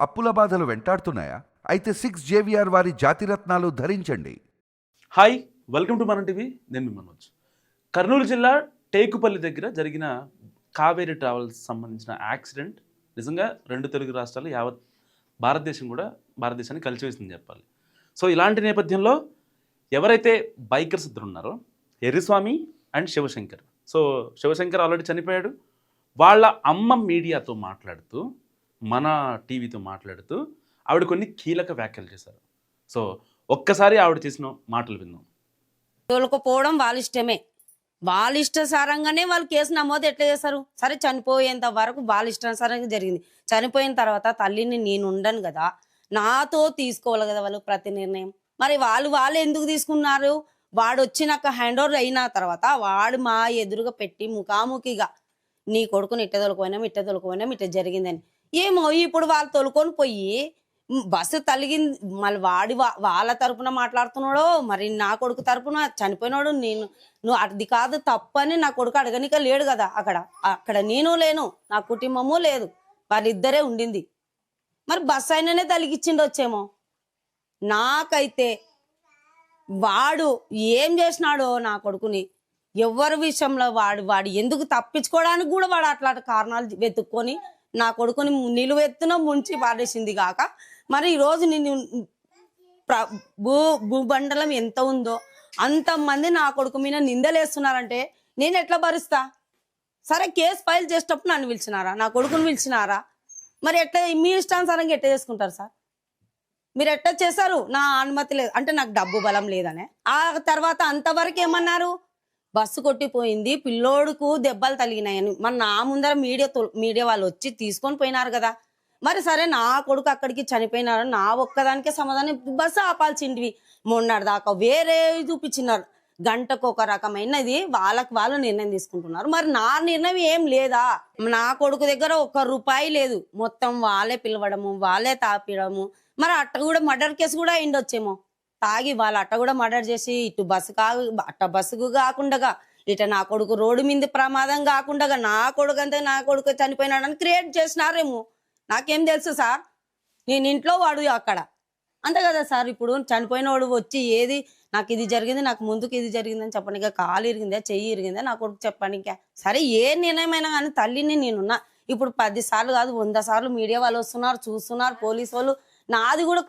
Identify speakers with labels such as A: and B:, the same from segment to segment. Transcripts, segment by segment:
A: అప్పుల బాధలు వెంటాడుతున్నాయా? అయితే సిక్స్ జేవిఆర్ వారి జాతిరత్నాలు ధరించండి.
B: హాయ్ వెల్కమ్ టు మన టీవీ. నేను మనోజ్. కర్నూలు జిల్లా టేకుపల్లి దగ్గర జరిగిన కావేరీ ట్రావెల్స్ సంబంధించిన యాక్సిడెంట్. నిజంగా రెండు తెలుగు రాష్ట్రాలు యావత్ భారతదేశం కూడా భారతదేశాన్ని కలిసివేసింది చెప్పాలి. సో ఇలాంటి నేపథ్యంలో ఎవరైతే బైకర్స్ ఇద్దరు ఉన్నారో Erriswamy and Shivashankar. So Shivashankar already చనిపోయాడు. వాళ్ళ అమ్మ మీడియాతో మాట్లాడుతూ మన టీవీతో మాట్లాడుతూ ఆవిడ కొన్ని కీలక వ్యాఖ్యలు చేశారు. సో ఒక్కసారి ఆవిడ చేసిన మాటలు విందాం.
C: తోలుకుపోవడం వాళ్ళ ఇష్టమే. వాళ్ళ ఇష్టసారంగానే వాళ్ళు కేసు నమోదు ఎట్లా చేస్తారు సరే చనిపోయేంత వరకు వాళ్ళ ఇష్టానుసారంగా జరిగింది. చనిపోయిన తర్వాత తల్లిని నేను ఉండను కదా నాతో తీసుకోవాలి కదా వాళ్ళు ప్రతి నిర్ణయం. మరి వాళ్ళు వాళ్ళు ఎందుకు తీసుకున్నారు? వాడు వచ్చినాక హ్యాండ్ ఓవర్ అయిన తర్వాత వాడు మా ఎదురుగా పెట్టి ముఖాముఖిగా నీ కొడుకుని ఇట్ట తొలకపోయినాం ఇట్ట తొలకపోయినాం ఇట్ట జరిగిందని. ఏమో ఇప్పుడు వాళ్ళు తొలుకొని పోయి బస్సు తలిగింది మళ్ళీ వాడి వా- వాళ్ళ తరపున మాట్లాడుతున్నాడో మరి నా కొడుకు తరపున చనిపోయినాడు నేను నువ్వు అది కాదు తప్పని నా కొడుకు అడగనిక లేడు కదా అక్కడ. అక్కడ నేను లేను నా కుటుంబము లేదు వాళ్ళిద్దరే ఉండింది. మరి బస్సు అయిననే తలిగిచ్చిండు వచ్చేమో నాకైతే వాడు ఏం చేసినాడో నా కొడుకుని ఎవరి విషయంలో వాడు వాడు ఎందుకు తప్పించుకోవడానికి కూడా వాడు అట్లాంటి కారణాలు వెతుక్కొని నా కొడుకుని నిలువెత్తున ముంచి పాడేసింది కాక మరి ఈరోజు నేను ప్ర- భూ భూబండలం ఎంత ఉందో అంతమంది నా కొడుకు మీద నిందలేస్తున్నారంటే నేను ఎట్లా భరిస్తా? సరే కేసు ఫైల్ చేసేటప్పుడు నన్ను పిలిచినారా? నా కొడుకుని పిలిచినారా? మరి ఎట్లా మీ ఇష్టానుసారంగా ఎట్లా చేసుకుంటారు సార్? మీరు ఎట్లా చేశారు? నా అనుమతి లేదు. అంటే నాకు డబ్బు బలం లేదనే. ఆ తర్వాత అంతవరకు ఏమన్నారు? బస్సు కొట్టిపోయింది పిల్లోడుకు దెబ్బలు తగిలినాయని. మరి నా ముందర మీడియా మీడియా వాళ్ళు వచ్చి తీసుకొని పోయినారు కదా. మరి సరే నా కొడుకు అక్కడికి చనిపోయినారు నా ఒక్కదానికే సమాధానం బస్సు ఆపాల్సింటివి. మొన్నటి దాకా వేరే చూపించినారు. గంటకు ఒక రకమైనది వాళ్ళకి వాళ్ళు నిర్ణయం తీసుకుంటున్నారు. మరి నా నిర్ణయం ఏం లేదా? నా కొడుకు దగ్గర ఒక్క రూపాయి లేదు. మొత్తం వాళ్ళే పిలవడము వాళ్ళే తాపిడము మరి అట్ట కూడా మర్డర్ కేసు కూడా అయిండొచ్చేమో. తాగి వాళ్ళ అట్ట కూడా మర్డర్ చేసి ఇటు బస్సు కా అట్ట బస్సుకు కాకుండా ఇట నా కొడుకు రోడ్డు మీద ప్రమాదం కాకుండా నా కొడుకు అంతే నా కొడుకు చనిపోయినాడని క్రియేట్ చేసినారేమో. నాకేం తెలుసు సార్? నేను ఇంట్లో వాడు అక్కడ. అంతే కదా సార్ ఇప్పుడు చనిపోయినోడు వచ్చి ఏది నాకు ఇది జరిగింది నాకు ముందుకు ఇది జరిగిందని చెప్పనిక కాలు ఇరిగిందా చెయ్యి ఇరిగిందా నా కొడుకు చెప్పనిక సరే ఏ నిర్ణయమైనా కానీ తల్లిని నేనున్నా. ఇప్పుడు పది సార్లు కాదు వంద సార్లు మీడియా వాళ్ళు వస్తున్నారు చూస్తున్నారు పోలీసు వాళ్ళు. నాది కూడా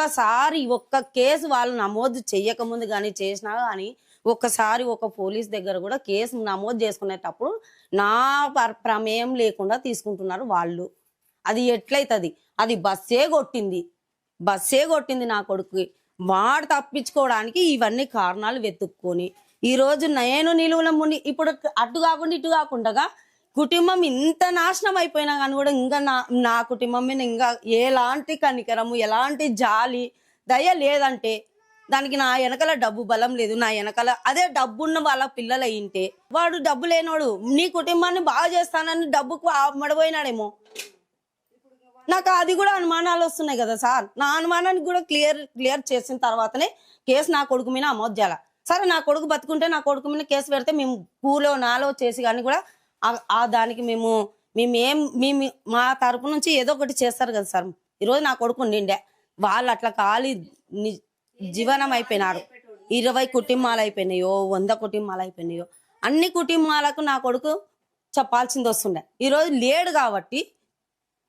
C: ఒక్కసారి ఒక్క కేసు వాళ్ళు నమోదు చేయకముందు కానీ చేసినా కానీ ఒక్కసారి ఒక పోలీస్ దగ్గర కూడా కేసు నమోదు చేసుకునేటప్పుడు నా ప్రమేయం లేకుండా తీసుకుంటున్నారు వాళ్ళు. అది ఎట్లయితుంది? అది బస్సే కొట్టింది. బస్సే కొట్టింది నా కొడుకుకి. వాడు తప్పించుకోవడానికి ఇవన్నీ కారణాలు వెతుక్కొని. ఈరోజు నేను నిలువున ముని ఇప్పుడు అటు కాకుండా ఇటు కాకుండా కుటుంబం ఇంత నాశనం అయిపోయినా కానీ కూడా ఇంకా నా నా కుటుంబం మీద ఇంకా ఎలాంటి కనికరము ఎలాంటి జాలి దయ లేదంటే దానికి నా వెనకాల డబ్బు బలం లేదు. నా వెనకాల అదే డబ్బున్న వాళ్ళ పిల్లలు అయింటే వాడు డబ్బు లేనోడు నీ కుటుంబాన్ని బాగా చేస్తానని డబ్బుకు మడబోయినాడేమో నాకు అది కూడా అనుమానాలు వస్తున్నాయి కదా సార్. నా అనుమానానికి కూడా క్లియర్ క్లియర్ చేసిన తర్వాతనే కేసు నా కొడుకు మీద అమోద్యాల సరే నా కొడుకు బతుకుంటే నా కొడుకు మీద కేసు పెడితే మేము పూలో నాలో చేసి కానీ కూడా ఆ- దానికి మేము మేము ఏం మేము మా తరపు నుంచి ఏదో ఒకటి చేస్తారు కదా సార్. ఈరోజు నా కొడుకు నిండే వాళ్ళు అట్లా ఖాళీ ని- జీవనం అయిపోయినారు. ఇరవై కుటుంబాలు అయిపోయినాయో వంద కుటుంబాలు అయిపోయినాయో అన్ని కుటుంబాలకు నా కొడుకు చెప్పాల్సింది వస్తుండే. ఈరోజు లేడు కాబట్టి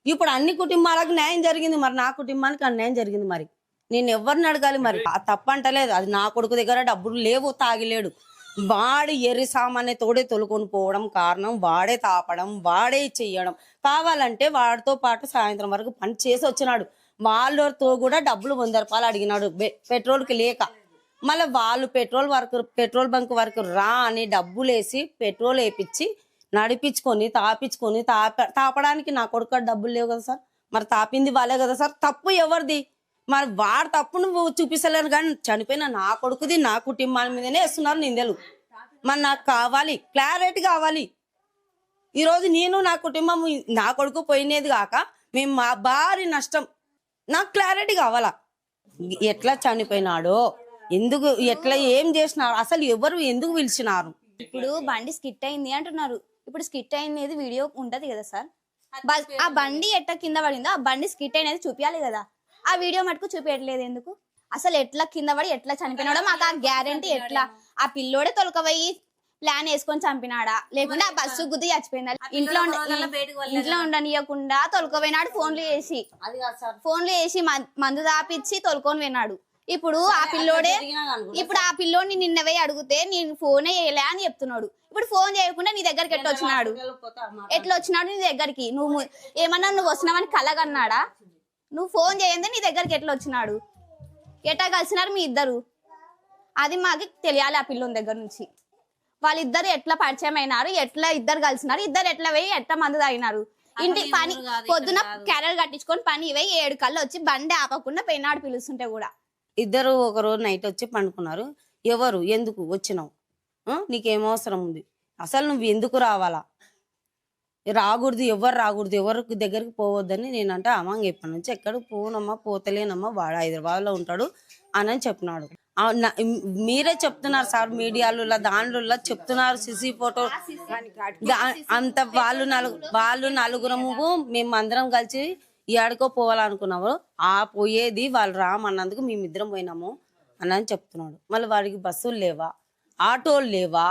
C: ఇప్పుడు అన్ని కుటుంబాలకు న్యాయం జరిగింది మరి నా కుటుంబానికి అన్యాయం జరిగింది మరి. నేను ఎవరిని అడగాలి మరి? తప్పంటలేదు అది నా కొడుకు దగ్గర డబ్బులు లేవు తాగిలేడు వాడి ఎర్రి సామాన్ని తోడే తొలుకొని పోవడం కారణం వాడే తాపడం వాడే చెయ్యడం కావాలంటే వాడితో పాటు సాయంత్రం వరకు పని చేసి వచ్చినాడు. వాళ్ళతో కూడా డబ్బులు వంద రూపాయలు అడిగినాడు పెట్రోల్కి లేక. మళ్ళీ వాళ్ళు పెట్రోల్ వరకు పెట్రోల్ బంక్ వరకు రా అని డబ్బులు వేసి పెట్రోల్ వేపించి నడిపించుకొని తాపించుకొని తాప తాపడానికి నా కొడుకు డబ్బులు లేవు కదా సార్. మరి తాపింది వాళ్ళే కదా సార్. తప్పు ఎవరిది? మరి వాడు తప్పు నువ్వు చూపిస్తలేరు కానీ చనిపోయిన నా కొడుకుది నా కుటుంబాల మీదనే వేస్తున్నారు నిందలు. మరి నాకు కావాలి క్లారిటీ కావాలి. ఈరోజు నేను నా కుటుంబం నా కొడుకు పోయినది కాక మేము మా భారీ నష్టం. నాకు క్లారిటీ కావాలా? ఎట్లా చనిపోయినాడో ఎందుకు ఎట్లా ఏం చేసినారు అసలు ఎవరు ఎందుకు పిలిచినారు?
D: ఇప్పుడు బండి స్కిట్ అయింది అంటున్నారు. ఇప్పుడు స్కిట్ అయినది వీడియో ఉంటది కదా సార్? ఆ బండి ఎట్ట కింద పడిందో ఆ బండి స్కిట్ అయినది చూపించాలి కదా. ఆ వీడియో మటుకు చూపించట్లేదు ఎందుకు? అసలు ఎట్లా కింద పడి ఎట్లా చనిపోయినాడో మాకు ఆ గ్యారంటీ ఎట్లా ఆ పిల్లోడే తొలకపోయి ప్లాన్ వేసుకొని చంపినాడా? లేకుంటే ఆ బస్సు గుద్ది చచ్చిపోయిందా? ఇంట్లో ఇంట్లో ఉండనియకుండా తొలకపోయినాడు ఫోన్లు చేసి. ఫోన్లు వేసి మం- మందు దాపిచ్చి తొలుకొని విన్నాడు ఇప్పుడు ఆ పిల్లోడే. ఇప్పుడు ఆ పిల్లోడిని నిన్నవే అడిగితే నేను ఫోనే చేయలే అని చెప్తున్నాడు. ఇప్పుడు ఫోన్ చేయకుండా నీ దగ్గరికి ఎట్లా వచ్చినాడు? ఎట్లా వచ్చినాడు నీ దగ్గరికి? నువ్వు ఏమన్నా నువ్వు వస్తున్నావని కలగన్నాడా? నువ్వు ఫోన్ చేయందే నీ దగ్గరికి ఎట్లా వచ్చినాడు? ఎట్లా కలిసినారు మీ ఇద్దరు? అది మాకు తెలియాలి ఆ పిల్లోని దగ్గర నుంచి. వాళ్ళిద్దరు ఎట్లా పరిచయం అయినారు? ఎట్లా ఇద్దరు కలిసినారు? ఇద్దరు ఎట్లా పోయి ఎట్లా మందు తాగినారు? ఇంటి పని పొద్దున క్యారెల్ కట్టించుకొని పని పోయి ఏడు కళ్ళు వచ్చి బండి ఆపకుండా పోయినాడు పిలుస్తుంటే కూడా.
C: ఇద్దరు ఒక రోజు నైట్ వచ్చి పండుకున్నారు. ఎవరు? ఎందుకు? వచ్చినావు? నీకేం అవసరం ఉంది? అసలు నువ్వు ఎందుకు రావాలా? రాకూడదు ఎవరు రాకూడదు ఎవరికి దగ్గరికి పోవద్దని నేనంటే అమ్మ ఎప్పటి నుంచి ఎక్కడికి పోనమ్మా పోతలేనమ్మా వాడు హైదరాబాద్లో ఉంటాడు అని చెప్పినాడు. మీరే చెప్తున్నారు సార్ మీడియాలో దాంట్లో చెప్తున్నారు సిసి ఫోటో. అంత వాళ్ళు నలుగు వాళ్ళు నలుగురము మేము అందరం కలిసి ఏడుకో పోవాలనుకున్నాము. ఆ పోయేది వాళ్ళు రామన్నందుకు మేమిద్దరం పోయినాము అని అని చెప్తున్నాడు. మళ్ళీ వాడికి బస్సులు లేవా? ఆటోలు లేవా?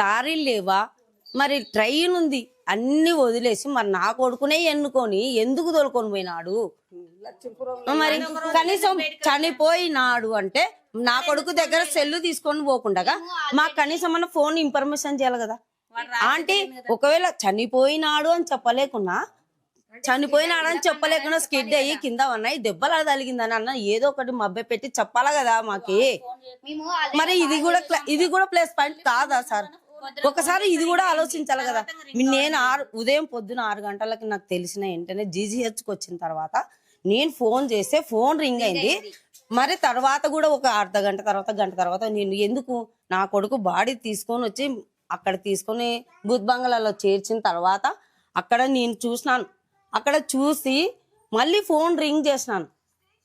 C: లారీలు లేవా? మరి ట్రైన్ ఉంది. అన్ని వదిలేసి మరి నా కొడుకునే ఎన్నుకొని ఎందుకు తోలుకొని పోయినాడు? మరి కనీసం చనిపోయినాడు అంటే నా కొడుకు దగ్గర సెల్లు తీసుకొని పోకుండా మాకు కనీసం మన ఫోన్ ఇన్ఫర్మేషన్ చేయాలి కదా. అంటే ఒకవేళ చనిపోయినాడు అని చెప్పలేకున్నా చనిపోయినాడు అని చెప్పలేకుండా స్కిడ్ అయ్యి కింద ఉన్నాయి దెబ్బలు తగిలిందని అన్న ఏదో ఒకటి మభ్య పెట్టి చెప్పాలా కదా మాకి. మరి ఇది కూడా ఇది కూడా ప్లస్ పాయింట్ కాదా సార్? ఒకసారి ఇది కూడా ఆలోచించాలి కదా. నేను ఆరు ఉదయం పొద్దున ఆరు గంటలకి నాకు తెలిసిన వెంటనే జీజీహెచ్కి వచ్చిన తర్వాత నేను ఫోన్ చేస్తే ఫోన్ రింగ్ అయింది. మరి తర్వాత కూడా ఒక అర్ధ గంట తర్వాత గంట తర్వాత నేను ఎందుకు నా కొడుకు బాడీ తీసుకొని వచ్చి అక్కడ తీసుకొని బుద్ధ్ బంగ్లాలో చేర్చిన తర్వాత అక్కడ నేను చూసినాను. అక్కడ చూసి మళ్ళీ ఫోన్ రింగ్ చేసినాను.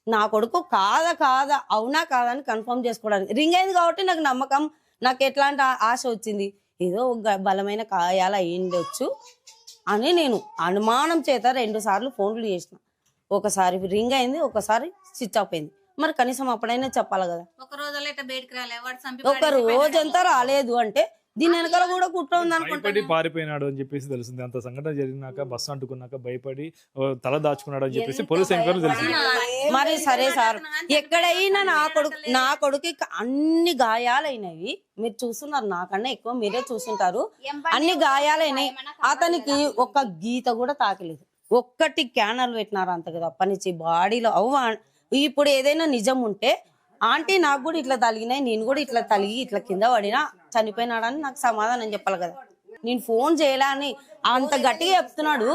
C: నా కొడుకు కాదా కాదా అవునా కాదా అని కన్ఫర్మ్ చేసుకోవడానికి. రింగ్ అయింది కాబట్టి నాకు నమ్మకం నాకు ఎట్లాంటి ఆశ వచ్చింది. ఏదో ఒక బలమైన కాయాల అయ్యిండొచ్చు అని నేను అనుమానం చేత రెండు సార్లు ఫోన్లు చేసిన. ఒకసారి రింగ్ అయింది ఒకసారి స్విచ్ ఆఫ్ అయింది. మరి కనీసం అప్పుడైనా చెప్పాలి కదా.
E: ఒక చంపి
C: ఒక రోజంతా రాలేదు అంటే దీని వెనకాల కూడా కుట్ర ఉంది
F: భయపడి
C: అనుకుంటా
F: పారిపోయినాడు అని చెప్పేసి తెలిసింది అంత సంఘటన జరిగినాక బస్సు అంటుకున్నాక భయపడి ఓ, తల దాచుకున్నాడు అని చెప్పేసి పోలీస్ ఎంక్వైరీ తెలిసింది
C: మరి సరే సార్ ఎక్కడైనా నా కొడుకు నా కొడుకు అన్ని గాయాలైనవి. మీరు చూస్తున్నారు నాకన్నా ఎక్కువ మీరే చూస్తుంటారు అన్ని గాయాలైనాయి అతనికి ఒక్క గీత కూడా తాకలేదు. ఒక్కటి క్యానల్ పెట్టినారు అంతకు తప్పనిచ్చి బాడీలో అవ్వ ఇప్పుడు ఏదైనా నిజం ఉంటే ఆంటీ నాకు కూడా ఇట్లా తలిగినాయి నేను కూడా ఇట్లా తలిగి ఇట్లా కింద పడినా చనిపోయినాడని నాకు సమాధానం చెప్పాలి కదా. నేను ఫోన్ చేయలే అని అంత గట్టిగా చెప్తున్నాడు.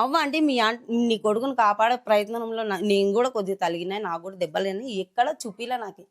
C: అవ్వ అంటే మీ నీ కొడుకుని కాపాడే ప్రయత్నంలో నేను కూడా కొద్దిగా తలిగినాయి నాకు కూడా దెబ్బలేని ఎక్కడ చూపిలే నాకు.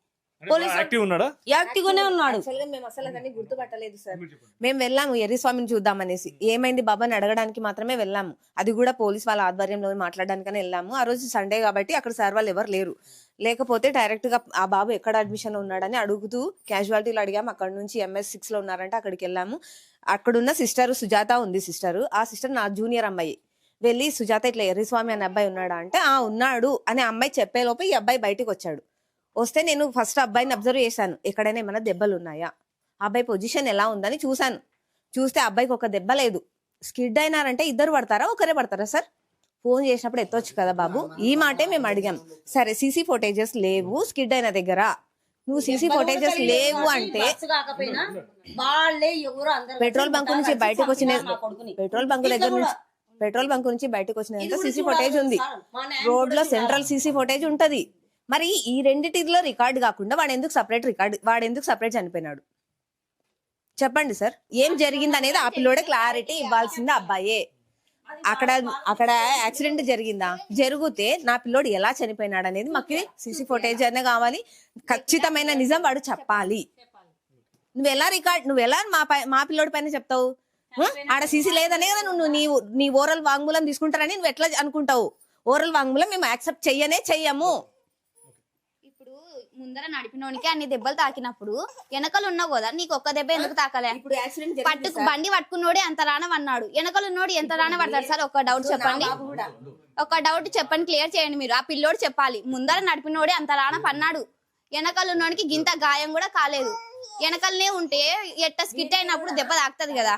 C: పోలీసు
F: యాక్టివ్ ఉన్నాడా?
C: యాక్టివ్గానే ఉన్నాడు.
G: యాక్చువల్గా మేము అసలు అతన్ని గుర్తుపట్టలేదు సార్. మేము వెళ్ళాము ఎర్రిస్వామిని చూద్దామనేసి. ఏమైంది బాబాని అడగడానికి మాత్రమే వెళ్ళాము. అది కూడా పోలీస్ వాళ్ళ ఆధ్వర్యంలో మాట్లాడడానికనే వెళ్ళాము. ఆ రోజు సండే కాబట్టి అక్కడ సార్ వాళ్ళు ఎవరు లేరు. లేకపోతే డైరెక్ట్గా ఆ బాబు ఎక్కడ అడ్మిషన్లో ఉన్నాడని అడుగుతూ క్యాజువాలిటీలో అడిగాము. అక్కడ నుంచి ఎంఎస్ సిక్స్లో ఉన్నారంటే అక్కడికి వెళ్ళాము. అక్కడున్న సిస్టర్ సుజాత ఉంది సిస్టర్. ఆ సిస్టర్ నా జూనియర్ అమ్మాయి. వెళ్ళి సుజాత ఇట్లా ఎర్రిస్వామి అనే అబ్బాయి ఉన్నాడా అంటే ఆ ఉన్నాడు అనే అమ్మాయి చెప్పే లోపు ఈ అబ్బాయి బయటికి వచ్చాడు వస్తే నేను ఫస్ట్ అబ్బాయిని అబ్జర్వ్ చేశాను. ఎక్కడైనా ఏమైనా దెబ్బలు ఉన్నాయా? అబ్బాయి పొజిషన్ ఎలా ఉందని చూశాను. చూస్తే అబ్బాయికి ఒక దెబ్బ లేదు. స్కిడ్ అయినారంటే ఇద్దరు పడతారా? ఒకరే పడతారా సార్? ఫోన్ చేసినప్పుడు ఎత్తొచ్చు కదా బాబు? ఈ మాటే మేము అడిగాం. సరే సీసీ ఫోటేజెస్ లేవు. స్కిడ్ అయిన దగ్గర. నువ్వు సీసీ ఫోటేజెస్ లేవు అంటే పెట్రోల్ బంక్ నుంచి బయటకు వచ్చిన. పెట్రోల్ బంక్ దగ్గర నుంచి పెట్రోల్ బంక్ నుంచి బయటకు వచ్చిన సీసీ ఫోటేజ్ ఉంది. రోడ్లో సెంట్రల్ సీసీ ఫోటేజ్ ఉంటది. మరి ఈ రెండిటిలో రికార్డ్ కాకుండా వాడు ఎందుకు సపరేట్ రికార్డ్ వాడు ఎందుకు సపరేట్ చనిపోయినాడు? చెప్పండి సార్. ఏం జరిగింది అనేది ఆ పిల్లోడే క్లారిటీ ఇవ్వాల్సింది అబ్బాయే. అక్కడ అక్కడ యాక్సిడెంట్ జరిగిందా? జరిగితే నా పిల్లోడు ఎలా చనిపోయినాడు అనేది మాకు సీసీ ఫుటేజ్ అనే కావాలి. ఖచ్చితమైన నిజం వాడు చెప్పాలి. నువ్వు ఎలా రికార్డ్ నువ్వు ఎలా మా పై మా పిల్లోడి పైన చెప్తావు? ఆడ సీసీ లేదనే కదా నువ్వు నీ నీ ఓరల్ వాంగ్మూలం తీసుకుంటారని నువ్వు ఎట్లా అనుకుంటావు? ఓరల్ వాంగ్మూలం మేము యాక్సెప్ట్ చెయ్యనే చెయ్యము.
D: ముందర నడిపినోనికి అన్ని దెబ్బలు తాకినప్పుడు వెనకలు ఉన్నావు కదా నీకు ఒక్క దెబ్బ ఎందుకు తాకలే?
G: ఇప్పుడు యాక్సిడెంట్
D: పట్టుకు బండి పట్టుకున్నోడే అంత రానం అన్నాడు వెనకలు ఉన్నోడు ఎంత రాన పడతాడు సార్? ఒక డౌట్ చెప్పండి. ఒక డౌట్ చెప్పండి క్లియర్ చేయండి మీరు. ఆ పిల్లోడు చెప్పాలి ముందర నడిపినోడే అంత రాన పన్నాడు వెనకలు ఉన్నోడికి గింత గాయం కూడా కాలేదు. వెనకలనే ఉంటే ఎట్ట స్కిట్ అయినప్పుడు దెబ్బ తాకుతుంది కదా.